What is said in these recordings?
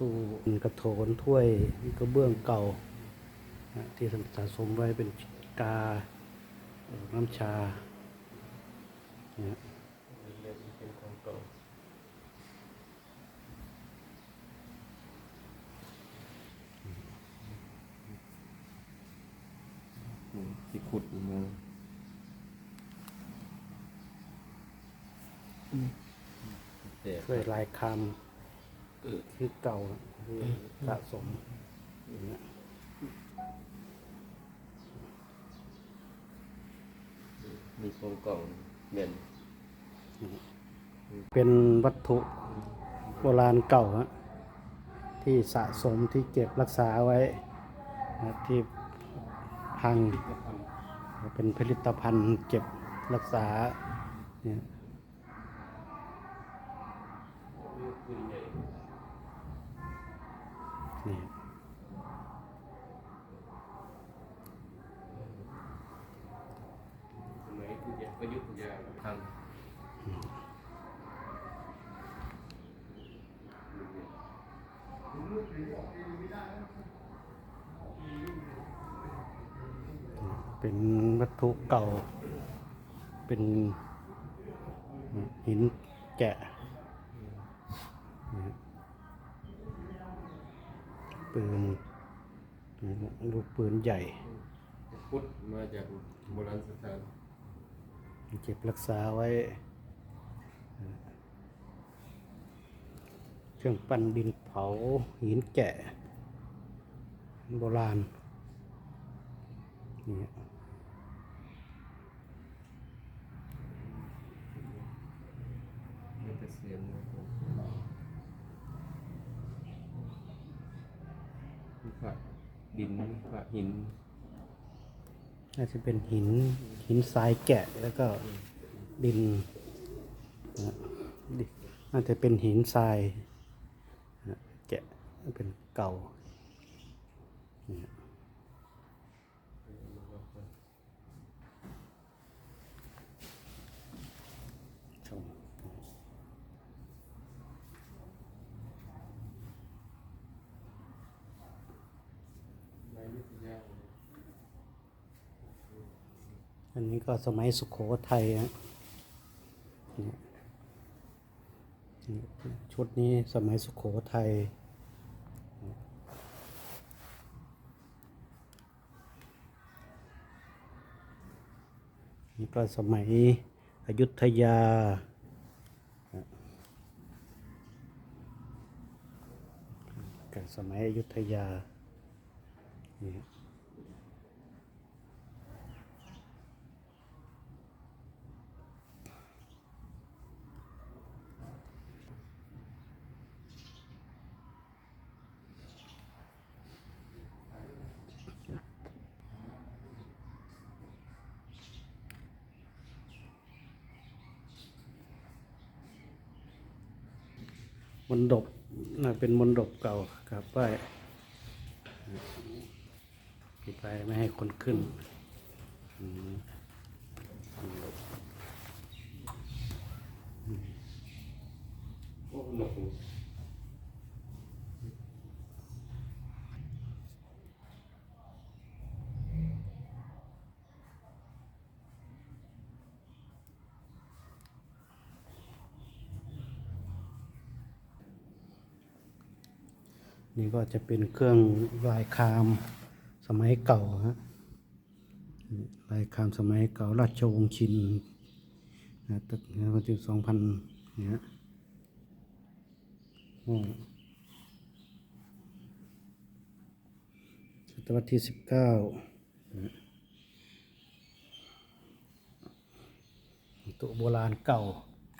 ตู้กระโถนถ้วยกระเบื้องเก่า ที่ท่านสะสมไว้เป็นกา น้ำชาเนี่ยเป็นของเก่าอืมที่ขุดมาแต่วยลายคำ คือเก่าที่สะสมอย่างเงี้ยมีของเก่าเหม็นเป็นวัตถุโบราณเก่าฮะที่สะสมที่เก็บรักษาไว้นะที่พัง เป็นผลิตภัณฑ์เก็บรักษาเนี่ย นี่สมัยทุกย่างประยุต์ยาทางเป็นวัตถุเก่า เป็นหินแกะนี่ ปืนลูกปืนใหญ่พุทธมาจากโบราณสถานเก็บรักษาไว้ เครื่องปั้นดินเผาหินแกะ โบราณนี่ มันจะเสียมนะครับมีผัก ดินผักหิน น่าจะเป็นหินหินทรายแกะแล้วก็ดินนะน่าจะเป็นหินทรายแกะเป็นเก่านี่ชม ไม้ยุทธยา อันนี้ก็สมัยสุขโขทัยฮะชุดนี้สมัยสุขโขทัยนี่ก็สมัยอยุธยากับสมัยอยุธยานี่ มนดบน่าเป็นมนดบเก่าครับป้ายปิดไปไม่ให้คนขึ้นอืมมนดบ โอ้หนักหู นี่ก็จะเป็นเครื่องลายคามสมัยเก่าฮะลายคามสมัยเก่าราชวงศ์ชินนะตึกนะวันที่สองพันเนี่ยศตวรรษที่สิบเก้าตัวโบราณเก่า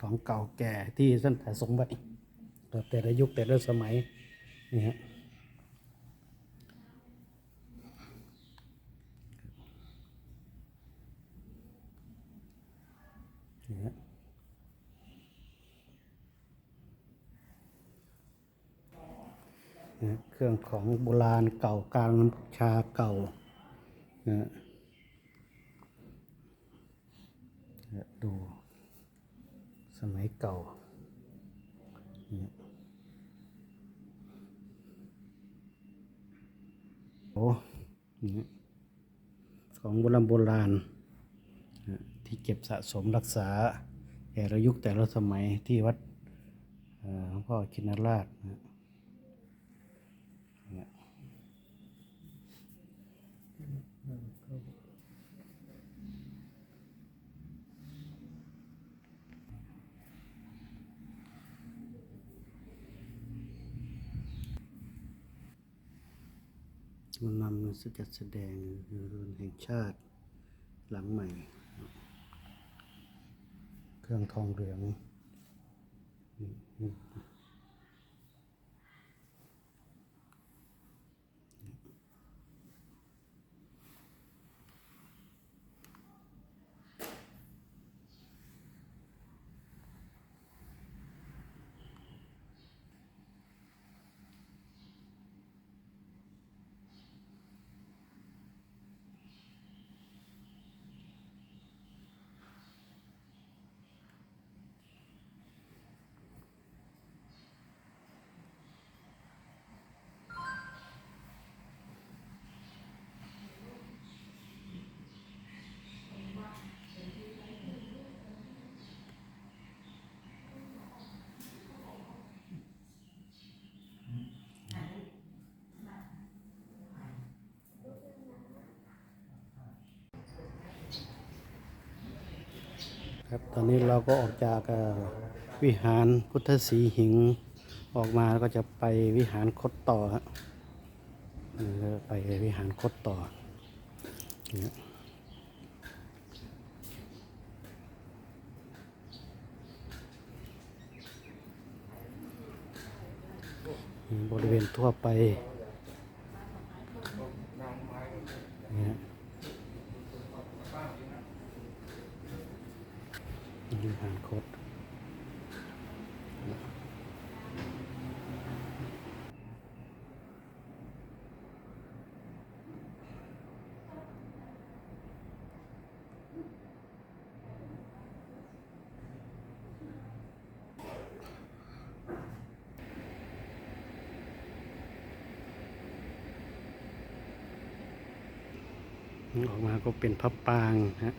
ของเก่าแก่ที่ท่านสะสมไว้แต่ละยุคแต่ละสมัย นี่ฮะนี่ฮะเครื่องของโบราณเก่าการน้ำชาเก่านะนะดูสมัยเก่านี่ฮะ โอ้ ของโบราณโบราณที่เก็บสะสมรักษาแต่ละยุคแต่ละสมัยที่วัดหลวงพ่อคินราชนะเนี่ย มันนำสกจัดแสดงเรือนแห่งชาติหลังใหม่ เครื่องทองเหลือง ครับตอนนี้เราก็ออกจากวิหารพุทธสีหิงออกมาแล้วก็จะไปวิหารคดต่อฮะไปวิหารคดต่อเนี่ยบริเวณทั่วไปเนี่ยวิหารคด ออกมาก็เป็นพับปางฮะ